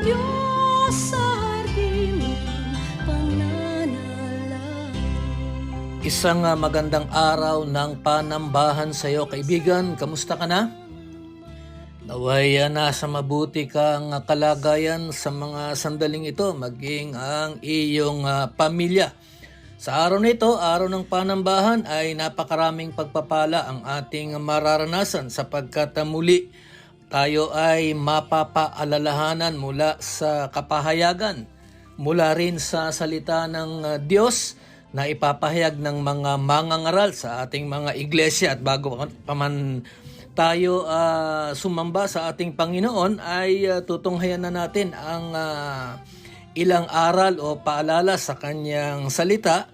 Diyos sa. Isang magandang araw ng panambahan sa iyo, kaibigan. Kamusta ka na? Naway nasa mabuti kang kalagayan sa mga sandaling ito, maging ang iyong ah, pamilya. Sa araw na ito, araw ng panambahan, ay napakaraming pagpapala ang ating mararanasan sapagkat ah, muli tayo ay mapapaalalahanan mula sa kapahayagan, mula rin sa salita ng ah, Diyos na ipapahayag ng mga mangangaral sa ating mga iglesia. At bago pa man tayo ah, sumamba sa ating Panginoon ay ah, tutunghayan na natin ang ah, ilang aral o paalala sa kanyang salita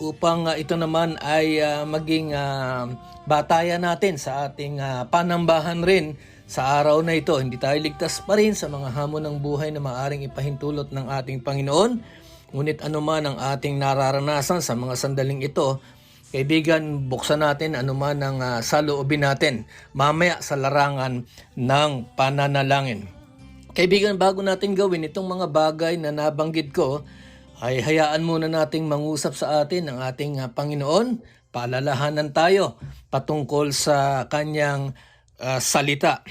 upang ah, ito naman ay ah, maging ah, batayan natin sa ating ah, panambahan rin sa araw na ito. Hindi tayo ligtas pa rin sa mga hamon ng buhay na maaring ipahintulot ng ating Panginoon. Ngunit anuman ang ating nararanasan sa mga sandaling ito, kaibigan, buksan natin anuman ang ah, saloobin natin mamaya sa larangan ng pananalangin. Kaibigan, bago natin gawin itong mga bagay na nabanggit ko, ay hayaan muna nating mangusap sa atin ng ating ah, Panginoon. Paalalahanan tayo patungkol sa kanyang ah, salita.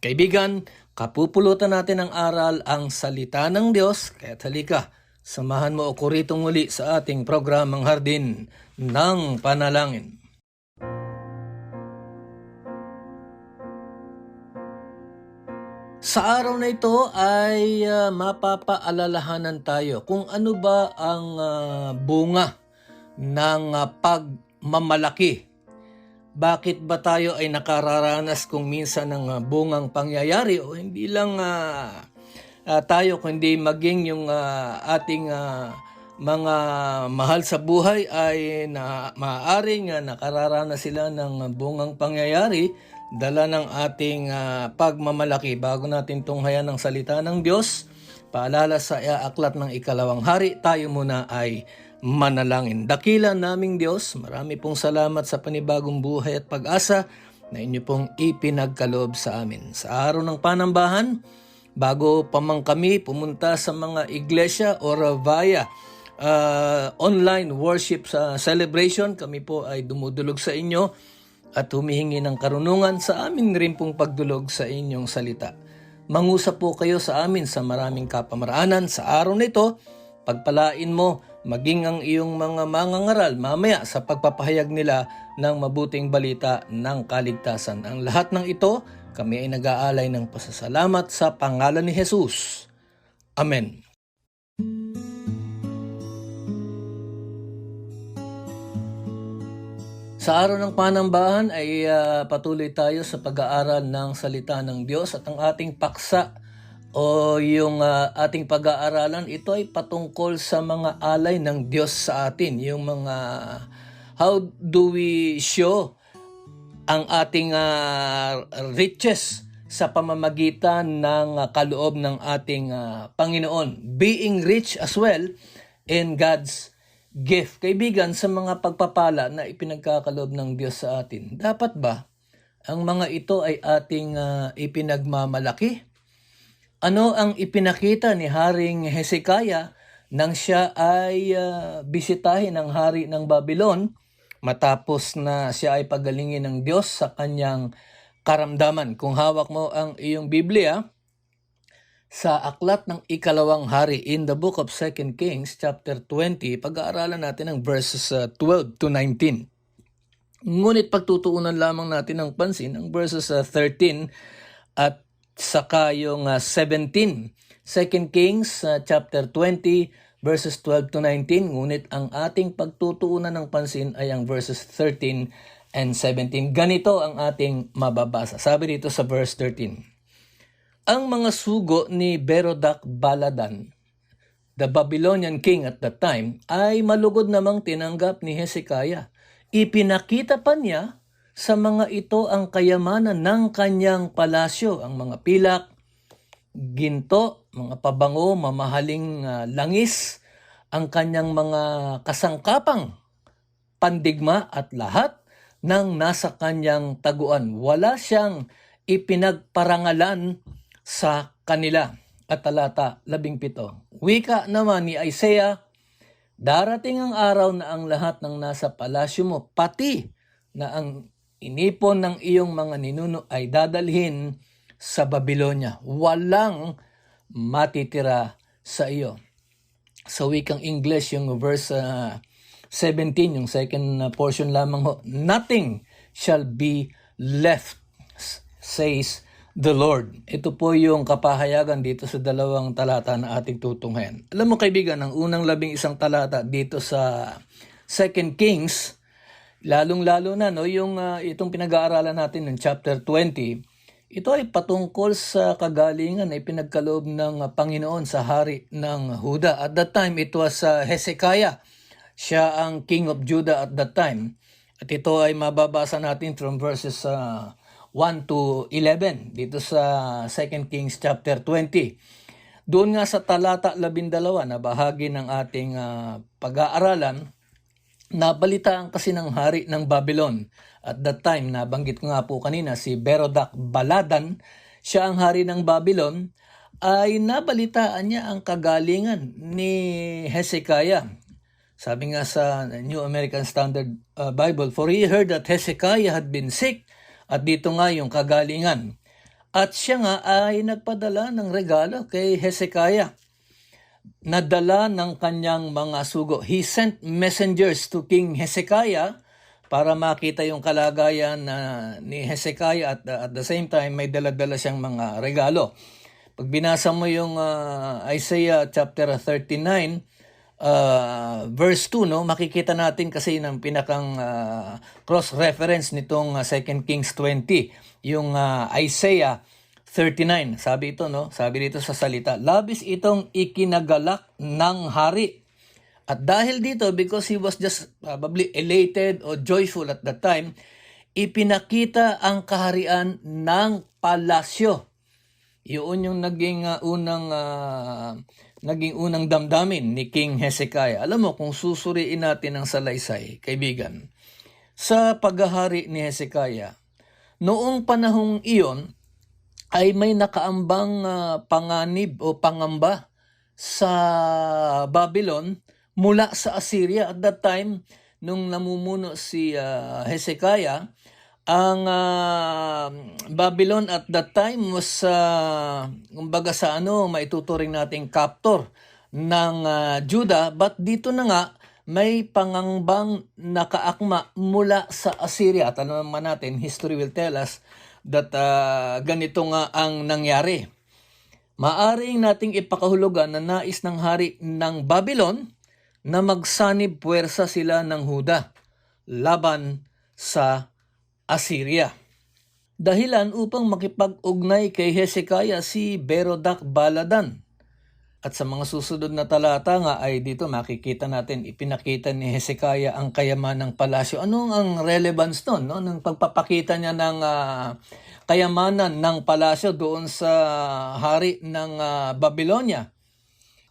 Kaibigan, kapupulutan natin ng aral ang salita ng Diyos. Kaya halika, samahan mo ako rito muli sa ating programang Hardin ng Panalangin. Sa araw na ito ay ah, mapapaalalahanan tayo kung ano ba ang ah, bunga ng ah, pagmamalaki. Bakit ba tayo ay nakararanas kung minsan ng ah, bungang pangyayari o hindi lang ah, ah, tayo kundi maging yung ah, ating ah, mga mahal sa buhay ay na maaaring uh, nakararanas sila ng bungang pangyayari dala ng ating ah, pagmamalaki. Bago natin tunghayan ng salita ng Diyos paalala sa aklat ng ikalawang hari tayo muna ay manalangin dakila naming Diyos marami pong salamat sa panibagong buhay at pag-asa na inyo pong ipinagkaloob sa amin sa araw ng panambahan bago pa man kami pumunta sa mga iglesia or via uh, online worship sa celebration. Kami po ay dumudulog sa inyo at humihingi ng karunungan sa amin rin pong pagdulog sa inyong salita. Mangusap po kayo sa amin sa maraming kapamaraanan sa araw na ito. Pagpalain mo maging ang iyong mga mangangaral mamaya sa pagpapahayag nila ng mabuting balita ng kaligtasan. Ang lahat ng ito, kami ay nag-aalay ng pasasalamat sa pangalan ni Jesus. Amen. Sa araw ng panambahan ay ah, patuloy tayo sa pag-aaral ng salita ng Diyos at ang ating paksa o yung ah, ating pag-aaralan ito ay patungkol sa mga alay ng Diyos sa atin, yung mga how do we show ang ating ah, riches sa pamamagitan ng ah, kaloob ng ating ah, Panginoon. Being rich as well in God's gift. Kaibigan, sa mga pagpapala na ipinagkakaloob ng Diyos sa atin, dapat ba ang mga ito ay ating ah, ipinagmamalaki? Ano ang ipinakita ni Haring Hezekiah nang siya ay ah, bisitahin ng hari ng Babylon matapos na siya ay pagalingin ng Diyos sa kanyang karamdaman. Kung hawak mo ang iyong Biblia, sa aklat ng ikalawang hari in the book of 2 Kings chapter 20, pag-aaralan natin ang verses uh, 12 to 19. Ngunit pagtutuunan lamang natin ng pansin ang verses uh, 13 at saka yung ah, 17. 2 Kings ah, chapter 20 verses 12 to 19. Ngunit ang ating pagtutuunan ng pansin ay ang verses 13 and 17. Ganito ang ating mababasa. Sabi dito sa verse 13. Ang mga sugo ni Berodak Baladan, the Babylonian king at that time, ay malugod namang tinanggap ni Hezekiah. Ipinakita pa niya sa mga ito ang kayamanan ng kanyang palasyo, ang mga pilak, ginto, mga pabango, mamahaling ah, langis, ang kanyang mga kasangkapang pandigma at lahat ng nasa kanyang taguan. Wala siyang ipinagparangalan sa kanila. At talata 17. Wika naman ni Isaiah, Darating ang araw na ang lahat ng nasa palasyo mo, pati na ang inipon ng iyong mga ninuno ay dadalhin sa Babylonia. Walang matitira sa iyo. Sa wikang English, yung verse ah, 17, yung second ah, portion lamang ho, Nothing shall be left, says the Lord. Ito po yung kapahayagan dito sa dalawang talata na ating tutunghayan. Alam mo kaibigan, ang unang labing isang talata dito sa Second Kings, lalong-lalo na no, yung ah, itong pinag-aaralan natin ng chapter 20, ito ay patungkol sa kagalingan na ipinagkaloob ng ah, Panginoon sa hari ng Huda. At that time, it was ah, Hezekiah. Siya ang king of Judah at that time. At ito ay mababasa natin from verses ah, 1 to 11 dito sa 2 Kings chapter 20. Doon nga sa talata 12 na bahagi ng ating ah, pag-aaralan, nabalitaan kasi ng hari ng Babylon. At that time, nabanggit ko nga po kanina, si Berodak Baladan, siya ang hari ng Babylon, ay nabalitaan niya ang kagalingan ni Hezekiah. Sabi nga sa New American Standard uh, Bible, For he heard that Hezekiah had been sick, at dito nga yung kagalingan. At siya nga ay nagpadala ng regalo kay Hezekiah nadala ng kanyang mga sugo. He sent messengers to King Hezekiah para makita yung kalagayan na ni Hezekiah at at the same time may dala-dala siyang mga regalo. Pag binasa mo yung ah, Isaiah chapter 39 uh, verse 2 no makikita natin kasi ng pinakang ah, cross reference nitong ah, 2 Kings 20 yung ah, Isaiah 39. Sabi ito, no? Sabi dito sa salita, labis itong ikinagalak ng hari. At dahil dito, because he was just probably elated or joyful at that time, ipinakita ang kaharian ng palasyo. Yun yung naging ah, unang ah, naging unang damdamin ni King Hezekiah. Alam mo, kung susuriin natin ang salaysay, kaibigan, sa paghahari ni Hezekiah, noong panahong iyon, ay may nakaambang ah, panganib o pangamba sa Babylon mula sa Assyria. At that time, nung namumuno si ah, Hezekiah, ang ah, Babylon at that time was, uh, kumbaga sa ano, maituturing nating captor ng ah, Judah. But dito na nga, may pangangbang nakaakma mula sa Assyria. At ano naman natin, history will tell us that ah, ganito nga ang nangyari. Maaring nating ipakahulugan na nais ng hari ng Babylon na magsanib puwersa sila ng Huda laban sa Assyria. Dahilan upang makipag-ugnay kay Hezekiah si Berodak Baladan. At sa mga susunod na talata nga ay dito makikita natin ipinakita ni Hezekiah ang kayaman ng palasyo. Ano ang relevance nun? No? Nang pagpapakita niya ng ah, kayamanan ng palasyo doon sa hari ng ah, Babylonia.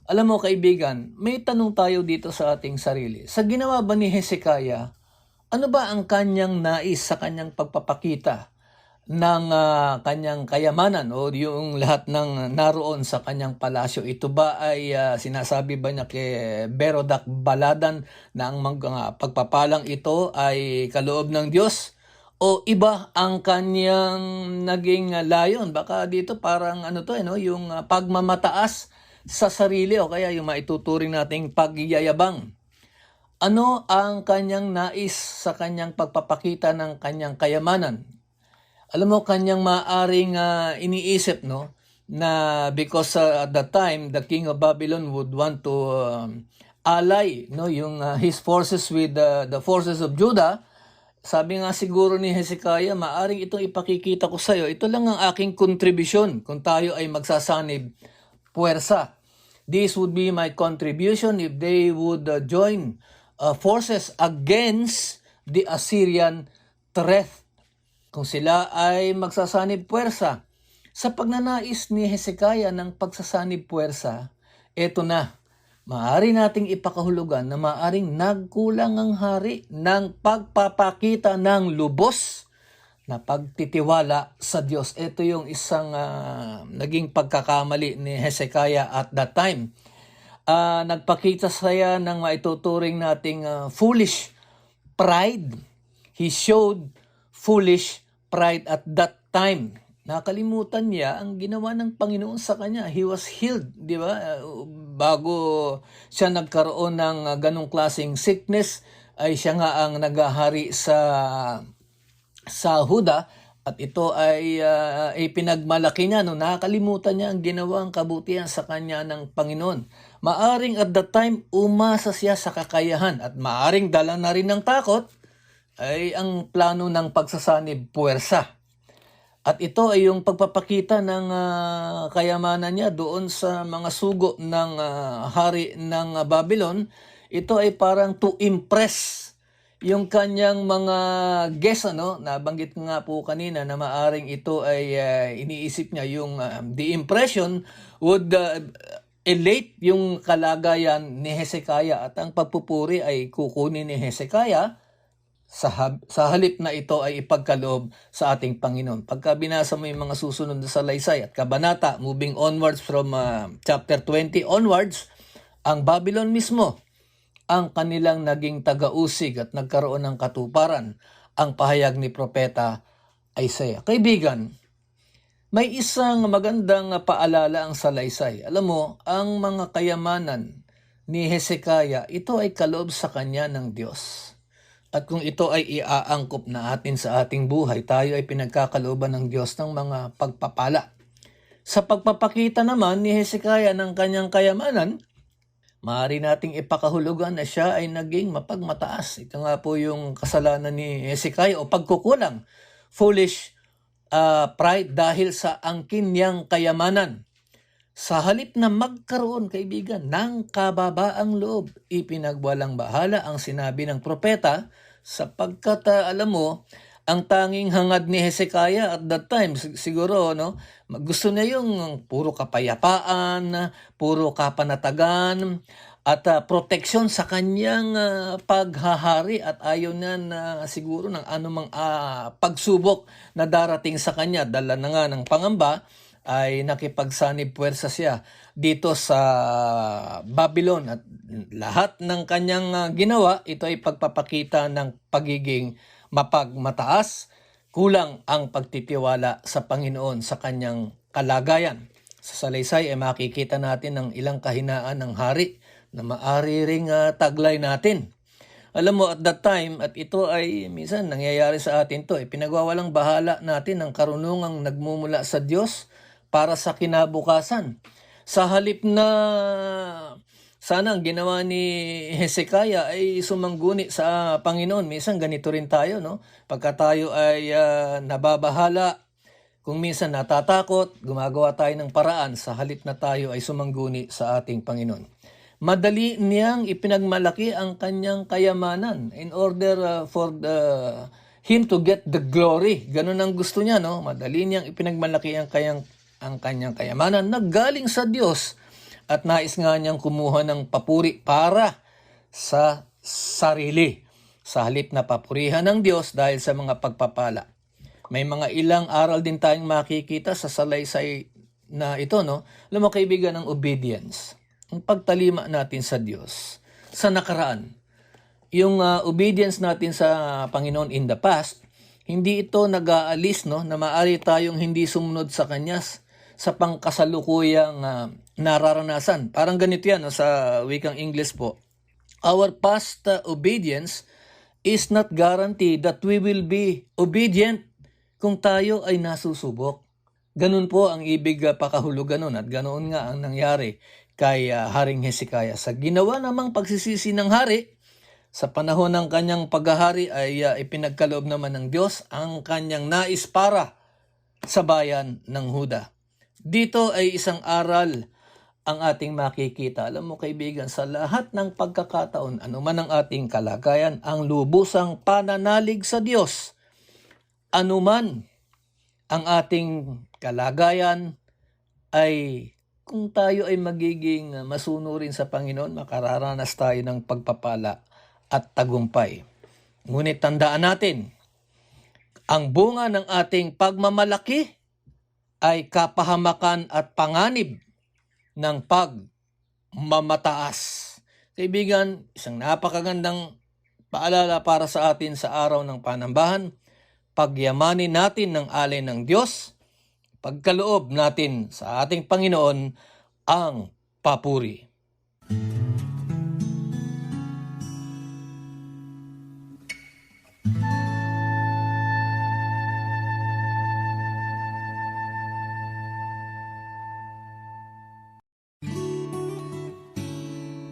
Alam mo kaibigan, may tanong tayo dito sa ating sarili. Sa ginawa ba ni Hezekiah, ano ba ang kanyang nais sa kanyang pagpapakita ng ah, kanyang kayamanan o yung lahat ng naroon sa kanyang palasyo? Ito ba ay ah, sinasabi ba niya kay Berodak Baladan na ang mga pagpapalang ito ay kaloob ng Diyos? O iba ang kanyang naging ah, layon? Baka dito parang ano to, eh, no? yung ah, pagmamataas sa sarili o kaya yung maituturing nating pagyayabang. Ano ang kanyang nais sa kanyang pagpapakita ng kanyang kayamanan? Alam mo, kanyang maaring ah, iniisip, no? Na because ah, at that time, the king of Babylon would want to um, ally, no? Yung ah, his forces with ah, the forces of Judah. Sabi nga siguro ni Hezekiah, maaring itong ipakikita ko sa'yo. Ito lang ang aking kontribusyon kung tayo ay magsasanib puwersa. This would be my contribution if they would uh, join uh, forces against the Assyrian threat. Kung sila ay magsasanib puwersa. Sa pagnanais ni Hezekiah ng pagsasanib puwersa, eto na, maaari nating ipakahulugan na maaring nagkulang ang hari ng pagpapakita ng lubos na pagtitiwala sa Diyos. Ito yung isang ah, naging pagkakamali ni Hezekiah at that time. Ah, nagpakita saya ng maituturing nating ah, foolish pride. He showed foolish pride at that time. Nakalimutan niya ang ginawa ng Panginoon sa kanya. He was healed, di ba? Uh, Bago siya nagkaroon ng uh, ganong klaseng sickness, ay siya nga ang nagahari sa sa Huda at ito ay uh, ipinagmalaki niya no nakakalimutan niya ang ginawang kabutihan sa kanya ng Panginoon. Maaring at that time umasa siya sa kakayahan at maaring dala na rin ng takot ay ang plano ng pagsasanib puwersa. At ito ay yung pagpapakita ng ah, kayamanan niya doon sa mga sugo ng ah, hari ng ah, Babylon. Ito ay parang to impress yung kanyang mga guests ano nabanggit nga po kanina na maaring ito ay ah, iniisip niya yung ah, the impression would ah, elate yung kalagayan ni Hezekiah at ang pagpupuri ay kukunin ni Hezekiah sa, hab- sa halip na ito ay ipagkaloob sa ating Panginoon. Pagka binasa mo yung mga susunod na salaysay at kabanata, moving onwards from ah, chapter 20 onwards, ang Babylon mismo ang kanilang naging tagausig at nagkaroon ng katuparan ang pahayag ni Propeta Isaiah. Kaibigan, may isang magandang paalala ang salaysay. Alam mo, ang mga kayamanan ni Hezekiah, ito ay kaloob sa kanya ng Diyos. At kung ito ay iaangkop na atin sa ating buhay, tayo ay pinagkakalooban ng Diyos ng mga pagpapala. Sa pagpapakita naman ni Hezekiah ng kanyang kayamanan, maaari nating ipakahulugan na siya ay naging mapagmataas. Ito nga po yung kasalanan ni Hezekiah o pagkukulang, foolish ah, pride dahil sa angkin niyang kayamanan. Sa halip na magkaroon, kaibigan, ng kababaang loob, ipinagwalang bahala ang sinabi ng propeta sapagkat ah, alam mo, ang tanging hangad ni Hezekiah at that time, sig- siguro, no, gusto niya yung puro kapayapaan, puro kapanatagan, at ah, proteksyon sa kanyang ah, paghahari at ayaw niya na siguro ng anumang ah, pagsubok na darating sa kanya. Dala na nga ng pangamba ay nakipagsanib puwersa siya dito sa Babylon at lahat ng kanyang ah, ginawa ito ay pagpapakita ng pagiging mapagmataas kulang ang pagtitiwala sa Panginoon sa kanyang kalagayan. Sa salaysay ay makikita natin ng ilang kahinaan ng hari na maari ring ah, taglay natin. Alam mo, at that time, at ito ay minsan nangyayari sa atin to, eh, pinagwawalang bahala natin ang karunungang nagmumula sa Diyos para sa kinabukasan. Sa halip na sana ang ginawa ni Hezekiah ay sumangguni sa Panginoon. Minsan ganito rin tayo, no? Pagka tayo ay ah, nababahala, kung minsan natatakot, gumagawa tayo ng paraan sa halip na tayo ay sumangguni sa ating Panginoon. Madali niyang ipinagmalaki ang kanyang kayamanan in order uh, for the, him to get the glory. Ganun ang gusto niya, no? Madali niyang ipinagmalaki ang kanyang ang kanyang kayamanan na galing sa Diyos at nais nga niyang kumuha ng papuri para sa sarili sa halip na papurihan ng Diyos dahil sa mga pagpapala. May mga ilang aral din tayong makikita sa salaysay na ito, no? Alam mo, kaibigan ng obedience. Ang pagtalima natin sa Diyos sa nakaraan. Yung ah, obedience natin sa Panginoon in the past, hindi ito nag-aalis, no? Na maari tayong hindi sumunod sa Kanya s- sa pangkasalukuyang ah, nararanasan. Parang ganito yan? Sa wikang English po. Our past uh, obedience is not guaranteed that we will be obedient kung tayo ay nasusubok. Ganun po ang ibig uh, pakahulugan nun at ganoon nga ang nangyari kay uh, Haring Hezekiah. Sa ginawa namang pagsisisi ng hari, sa panahon ng kanyang paghahari ay uh, ipinagkaloob naman ng Diyos ang kanyang nais para sa bayan ng Huda. Dito ay isang aral ang ating makikita. Alam mo kaibigan, sa lahat ng pagkakataon, anuman ang ating kalagayan, ang lubusang pananalig sa Diyos. Anuman ang ating kalagayan ay kung tayo ay magiging masunurin sa Panginoon, makararanas tayo ng pagpapala at tagumpay. Ngunit tandaan natin, ang bunga ng ating pagmamalaki ay kapahamakan at panganib ng pagmamataas. Kaibigan, isang napakagandang paalala para sa atin sa araw ng panambahan, pagyamanin natin ng alay ng Diyos, pagkaloob natin sa ating Panginoon ang papuri.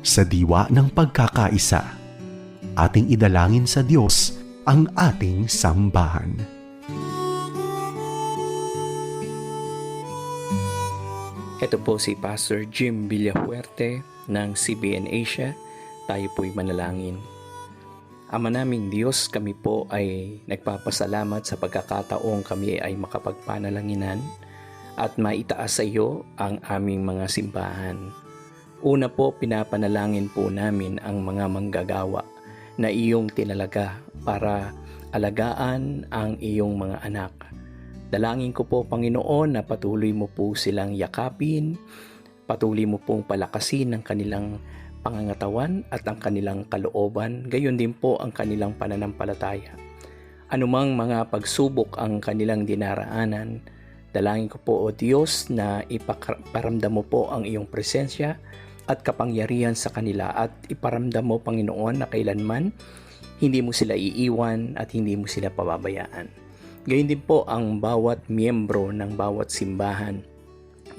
Sa diwa ng pagkakaisa, ating idalangin sa Diyos ang ating sambahan. Ito po si Pastor Jim Villahuerte ng CBN Asia. Tayo po'y manalangin. Ama naming Diyos, kami po ay nagpapasalamat sa pagkakataong kami ay makapagpanalanginan at maitaas sa iyo ang aming mga simbahan. Una po, pinapanalangin po namin ang mga manggagawa na iyong tinalaga para alagaan ang iyong mga anak. Dalangin ko po, Panginoon, na patuloy mo po silang yakapin, patuloy mo pong palakasin ang kanilang pangangatawan at ang kanilang kalooban, gayon din po ang kanilang pananampalataya. Anumang mga pagsubok ang kanilang dinaraanan, dalangin ko po, O Diyos, na iparamdam mo po ang iyong presensya at kapangyarihan sa kanila at iparamdam mo, Panginoon, na kailanman hindi mo sila iiwan at hindi mo sila pababayaan. Gayun din po ang bawat miyembro ng bawat simbahan.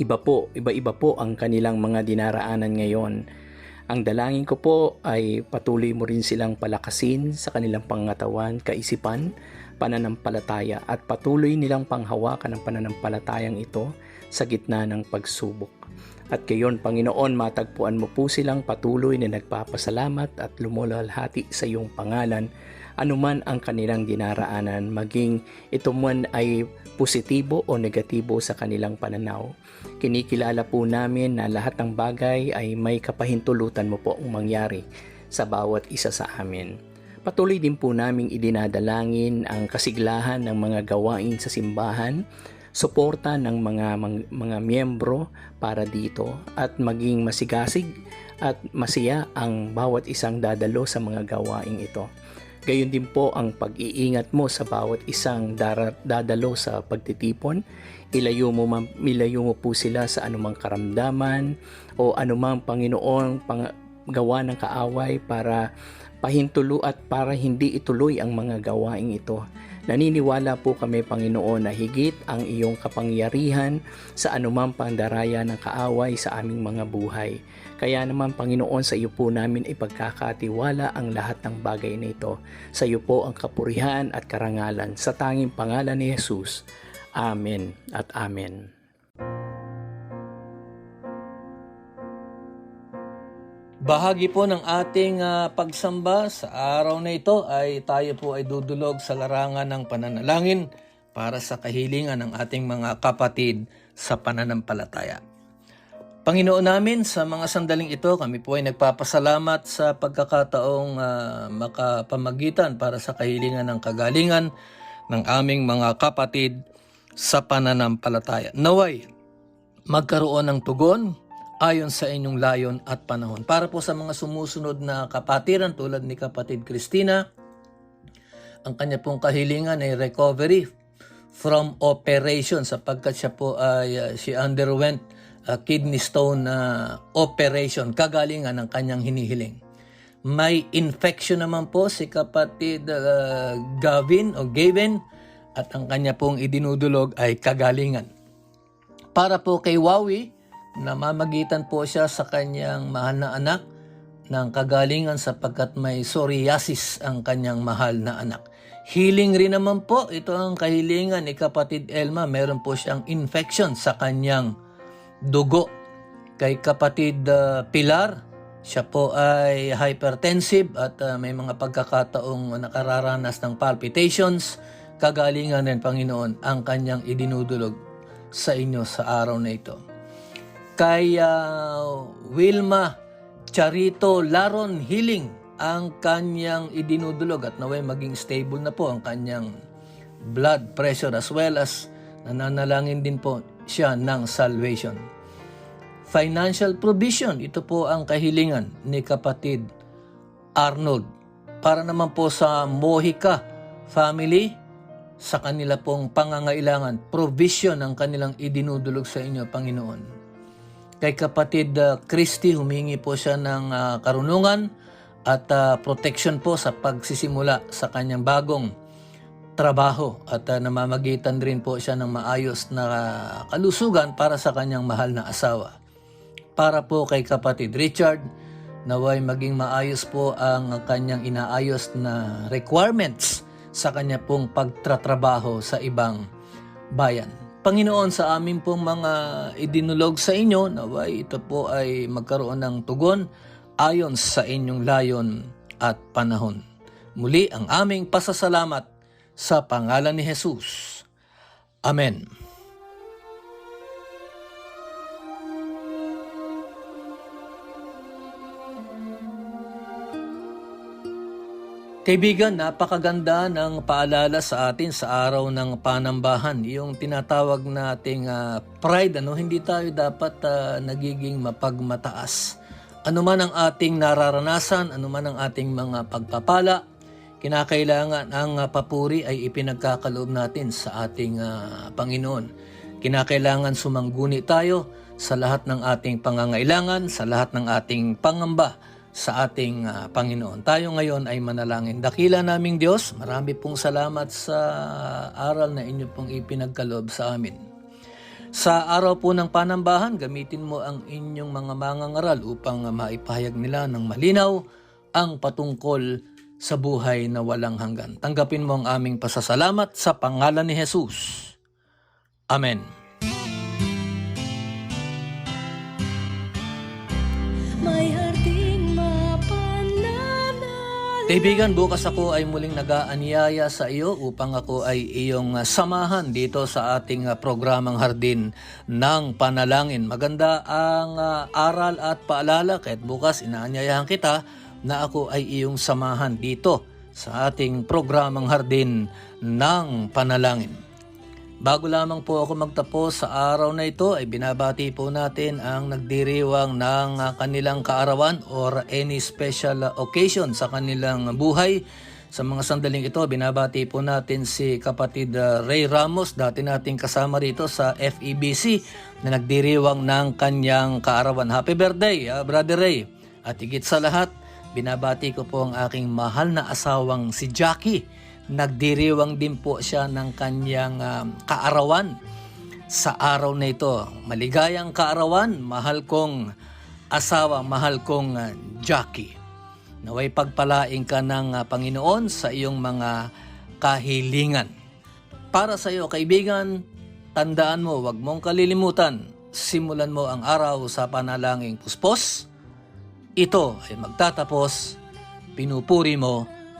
Iba po, iba-iba po ang kanilang mga dinaraanan ngayon. Ang dalangin ko po ay patuloy mo rin silang palakasin sa kanilang pangatawan, kaisipan, pananampalataya at patuloy nilang panghawakan ang pananampalatayang ito sa gitna ng pagsubok. At gayon, Panginoon, matagpuan mo po silang patuloy na nagpapasalamat at lumulalhati sa iyong pangalan anuman ang kanilang dinaraanan, maging ito man ay positibo o negatibo sa kanilang pananaw. Kinikilala po namin na lahat ng bagay ay may kapahintulutan mo po ang mangyari sa bawat isa sa amin. Patuloy din po naming idinadalangin ang kasiglahan ng mga gawain sa simbahan, suporta ng mga mga, miyembro para dito at maging masigasig at masaya ang bawat isang dadalo sa mga gawaing ito. Gayon din po ang pag-iingat mo sa bawat isang darat, dadalo sa pagtitipon. Ilayo mo, ma- ilayo mo po sila sa anumang karamdaman o anumang Panginoon pang, gawa ng kaaway para pahintulo at para hindi ituloy ang mga gawaing ito. Naniniwala po kami Panginoon na higit ang iyong kapangyarihan sa anumang pandaraya ng kaaway sa aming mga buhay. Kaya naman Panginoon sa iyo po namin ipagkakatiwala ang lahat ng bagay na ito. Sa iyo po ang kapurihan at karangalan sa tanging pangalan ni Jesus. Amen at Amen. Bahagi po ng ating ah, pagsamba sa araw na ito ay tayo po ay dudulog sa larangan ng pananalangin para sa kahilingan ng ating mga kapatid sa pananampalataya. Panginoon namin, sa mga sandaling ito, kami po ay nagpapasalamat sa pagkakataong ah, makapamagitan para sa kahilingan ng kagalingan ng aming mga kapatid sa pananampalataya. Naway, magkaroon ng tugon ayon sa inyong layon at panahon. Para po sa mga sumusunod na kapatiran tulad ni kapatid Christina, ang kanya pong kahilingan ay recovery from operation sapagkat siya po ay uh, she underwent a kidney stone na operation kagalingan ng kanyang hinihiling. May infection naman po si kapatid uh, Gavin o Gavin at ang kanya pong idinudulog ay kagalingan. Para po kay Wawi, namamagitan po siya sa kanyang mahal na anak ng kagalingan sapagkat may psoriasis ang kanyang mahal na anak. Healing rin naman po, ito ang kahilingan ni kapatid Elma. Meron po siyang infection sa kanyang dugo. Kay kapatid uh, Pilar, siya po ay hypertensive at uh, may mga pagkakataong nakararanas ng palpitations. Kagalingan rin, Panginoon, ang kanyang idinudulog sa inyo sa araw na ito. Kay uh, Wilma Charito Laron Healing, ang kanyang idinudulog at naway maging stable na po ang kanyang blood pressure as well as nananalangin din po siya ng salvation. Financial provision, ito po ang kahilingan ni kapatid Arnold. Para naman po sa Mojica family, sa kanila pong pangangailangan, provision ang kanilang idinudulog sa inyo, Panginoon. Kay kapatid uh, Christy, humingi po siya ng uh, karunungan at uh, protection po sa pagsisimula sa kanyang bagong trabaho at uh, namamagitan rin po siya ng maayos na kalusugan para sa kanyang mahal na asawa. Para po kay kapatid Richard, naway maging maayos po ang kanyang inaayos na requirements sa kanya pong pagtratrabaho sa ibang bayan. Panginoon, sa amin pong mga idinulog sa inyo, naway ito po ay magkaroon ng tugon ayon sa inyong layon at panahon. Muli ang aming pasasalamat sa pangalan ni Jesus. Amen. Kaibigan, napakaganda ng paalala sa atin sa araw ng panambahan. Yung tinatawag nating uh, pride, ano? hindi tayo dapat uh, nagiging mapagmataas. Ano man ang ating nararanasan, ano man ang ating mga pagpapala, kinakailangan ang papuri ay ipinagkakaloob natin sa ating uh, Panginoon. Kinakailangan sumangguni tayo sa lahat ng ating pangangailangan, sa lahat ng ating pangamba sa ating uh, Panginoon. Tayo ngayon ay manalangin. Dakila naming Diyos, marami pong salamat sa aral na inyo pong ipinagkaloob sa amin. Sa araw po ng panambahan, gamitin mo ang inyong mga mangangaral upang maipahayag nila ng malinaw ang patungkol sa buhay na walang hanggan. Tanggapin mo ang aming pasasalamat sa pangalan ni Jesus. Amen. Kaibigan, bukas ako ay muling nag-aanyaya sa iyo upang ako ay iyong uh, samahan dito sa ating uh, programang Hardin ng Panalangin. Maganda ang uh, aral at paalala kahit bukas inaanyayahan kita na ako ay iyong samahan dito sa ating programang Hardin ng Panalangin. Bago lamang po ako magtapos sa araw na ito ay binabati po natin ang nagdiriwang ng kanilang kaarawan or any special occasion sa kanilang buhay. Sa mga sandaling ito, binabati po natin si kapatid uh, Ray Ramos, dati nating kasama rito sa FEBC na nagdiriwang ng kanyang kaarawan. Happy birthday, uh, Brother Ray! At higit sa lahat, binabati ko po ang aking mahal na asawang si Jackie nagdiriwang din po siya ng kanyang um, kaarawan sa araw na ito. Maligayang kaarawan, mahal kong asawa, mahal kong uh, Jackie. Naway pagpalaing ka ng uh, Panginoon sa iyong mga kahilingan. Para sa iyo, kaibigan, tandaan mo, wag mong kalilimutan, simulan mo ang araw sa panalangin puspos. Ito ay magtatapos, pinupuri mo